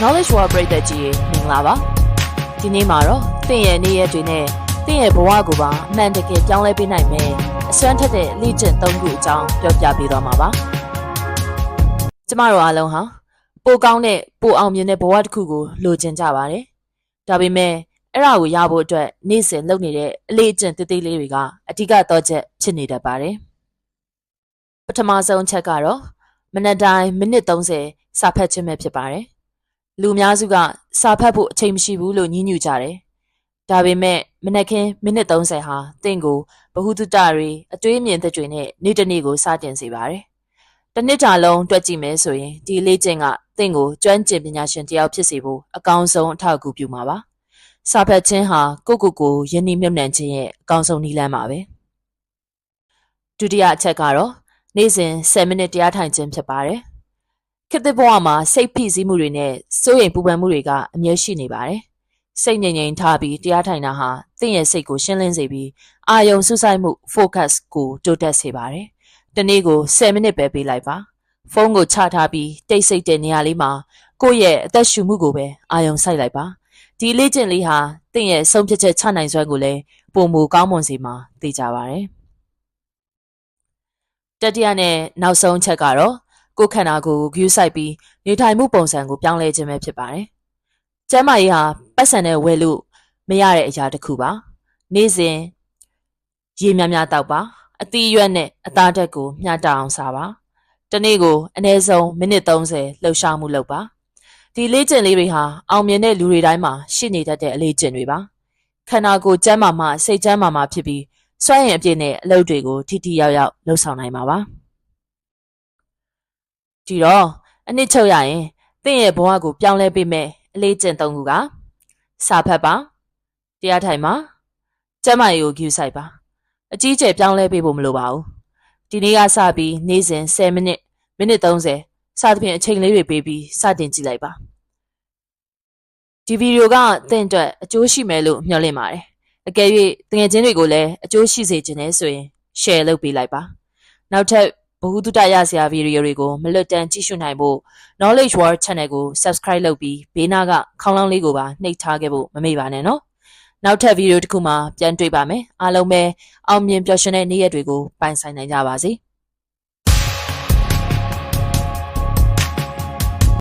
Knowledge World ပရိသတ်ကြီးရေမင်္ဂလာပါဒီနေ့မှာတော့သင်ရဲ့နေ့ရက်တွေနဲ့သင်ရဲ့ဘဝကိုပါအမှန်တကယ်ပြောင်းလဲပေးနိုင်မယ်အစွမ်းထက်တဲ့လေ့ကျင့်သုံးခုအကြောင်းပြောပြပေးသွားမှာပါကျမတို့အားလုံးဟာပိုကောင်းတဲ့ပိုအောင်မြင်တဲ့ဘဝတစ်ခုကိုလိုချင်ကြပါတယ်ဒါပေမဲ့အဲ့ဒါကိုရဖို့အတွက်နေ့စဉ်လုပ်နေတဲ့အလေးအကျင့်တသေးလေးတွေကအဓိကတော့ချက်ဖြစ်နေတတ်ပါတယ်ပထမဆုံးအချက်ကတော့မနက်တိုင်းမိနစ်30စာဖတ်ခြင်းပဲဖြစ်ပါတယ် လူအများစုကစာဖတ်ဖို့အချိန်မရှိဘူးလို့ညှင်းညူကြတယ်ဒါပေမဲ့မနက်ခင်းမိနစ်30ဟာတင့်ကိုဘ ഹു တုတတွေအတွေးအမြင်သက်တွေနဲ့နေ့တစ်နေ့ကိုစတင်စေပါတယ်တစ်နှစ်တာလုံးတွက်ကြည့်မယ်ဆိုရင်ဒီလေ့ကျင့်ကတင့်ကိုကျွမ်းကျင်ပညာရှင်တစ်ယောက်ဖြစ်စေဖို့အကောင်းဆုံးအထောက်အကူပြုမှာပါစာဖတ်ခြင်းဟာကိုယ့်ကိုယ်ကိုယဉ်နှီးမြုပ်နှံခြင်းရဲ့အကောင်းဆုံးနည်းလမ်းပါပဲဒုတိယအချက်ကတော့နေ့စဉ်10မိနစ်တရားထိုင်ခြင်းဖြစ်ပါတယ် ခေတ်သစ်ဘဝမှာစိတ်ဖိစီးမှုတွေနဲ့စိုးရိမ်ပူပန်မှုတွေကအမြဲရှိနေပါတယ်စိတ်ငြိမ်ငြိမ်ထားပြီးတရားထိုင်တာဟာသင်ရဲ့စိတ်ကိုရှင်းလင်းစေပြီးအာယုံစူးစိုက်မှု focus ကိုတိုးတက်စေပါတယ်တနေ့ကို10မိနစ်ပဲပေးလိုက်ပါဖုန်းကိုချထားပြီးတိတ်ဆိတ်တဲ့နေရာလေးမှာကိုယ့်ရဲ့အသက်ရှူမှုကိုပဲအာယုံစိုက်လိုက်ပါဒီလေ့ကျင့်လေးဟာသင်ရဲ့ဆုံးဖြတ်ချက်ချနိုင်စွမ်းကိုလည်းပုံမူကောင်းမွန်စေမှာသိကြပါတယ်တတိယနဲ့နောက်ဆုံးချက်ကတော့ ကိုယ်ခန္ဓာကိုယ်ကို view စိုက်ပြီးနေထိုင်မှုပုံစံကိုပြောင်းလဲခြင်းပဲဖြစ်ပါတယ်ကျမ်းမာရေးဟာပတ်စံနဲ့ဝယ်လို့မရတဲ့အရာတစ်ခုပါနေ့စဉ်ရေများများတောက်ပါအသီးရွက်နဲ့အသားဓာတ်ကိုမျှတအောင်စားပါတနေ့ကိုအနည်းဆုံးမိနစ်30လှုပ်ရှားမှုလုပ်ပါဒီလေ့ကျင့်လေးတွေဟာအောင်မြင်တဲ့လူတွေတိုင်းမှာရှိနေတတ်တဲ့အလေ့ကျင့်တွေပါခန္ဓာကိုယ်ကျန်းမာမှစိတ်ကျန်းမာမှဖြစ်ပြီးစွမ်းရည်အပြည့်နဲ့အလုပ်တွေကိုထိထိရောက်ရောက်လုပ်ဆောင်နိုင်မှာပါ ဒီတော့အနစ်ချုပ်ရရင်တင့်ရဲ့ဘဝကိုပြောင်းလဲပေးမယ်အလေးကျင့်သုံးခုကစာဖတ်ပါတရားထိုင်ပါကျမ်းမာရေးကိုဂရုစိုက်ပါအကြီးအကျယ်ပြောင်းလဲပေးဖို့မလိုပါဘူးဒီနေ့ကစပြီးနေ့စဉ်10မိနစ်မိနစ်30စသဖြင့်အချိန်လေးတွေပေးပြီးစတင်ကြည့်လိုက်ပါဒီဗီဒီယိုကသင်အတွက်အကျိုးရှိမယ်လို့မျှော်လင့်ပါတယ်အကယ်၍တငယ်ချင်းတွေကိုလည်းအကျိုးရှိစေခြင်းနဲ့ဆိုရင် share လုပ်ပေးလိုက်ပါနောက်ထပ် ဘ ഹു တုတရစရာဗီဒီယိုတွေကိုမလွတ်တမ်းကြည့်ရှုနိုင်ဖို့ Knowledge World Channel ကို Subscribe လုပ်ပြီးဘေးနားကခေါင်းလောင်းလေးကိုပါနှိပ်ထားခဲ့ဖို့မမေ့ပါနဲ့နော်နောက်ထပ်ဗီဒီယိုတစ်ခုမှာပြန်တွေ့ပါမယ်အားလုံးပဲအောင်မြင်ပျော်ရွှင်တဲ့နေ့ရက်တွေကိုပိုင်ဆိုင်နိုင်ကြပါစေ။